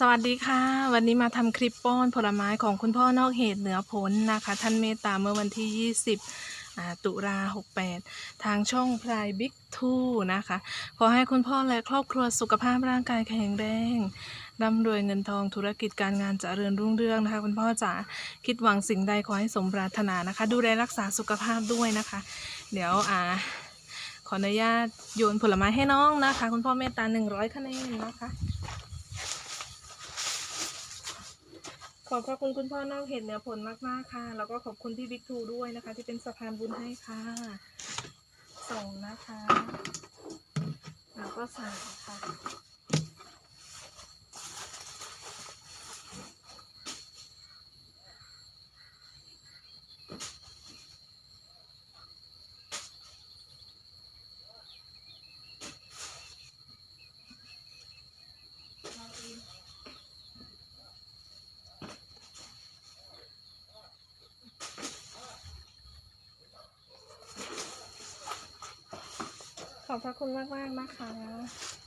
สวัสดีค่ะ วันนี้มาทำคลิปป้อนผลไม้ของคุณพ่อนอกเหตุเหนือผลนะคะ ท่านเมตตาเมื่อวันที่ 20 ตุลา68 ทางช่องพลายบิ๊กทูนะคะ ขอให้คุณพ่อและครอบครัวสุขภาพร่างกายแข็งแรงร่ำรวยเงินทองธุรกิจการงานเจริญรุ่งเรืองนะคะ คุณพ่อจ๋าคิดหวังสิ่งใดขอให้สมปรารถนานะคะ ดูแลรักษาสุขภาพด้วยนะคะ เดี๋ยวอ่าขออนุญาตโยนผลไม้ให้น้องนะคะ คุณพ่อเมตตา100คะแนนนะคะ ข อบพระคุณคุณพ่อนอกเห็นเหนือผลมากๆค่ะ แล้วก็ขอบคุณพี่บิ๊กทูด้วยนะคะ ที่เป็นสะพานบุญให้ค่ะ ส่งนะคะ แล้วก็สามค่ะ ขอบพระคุณมาก ๆ นะคะ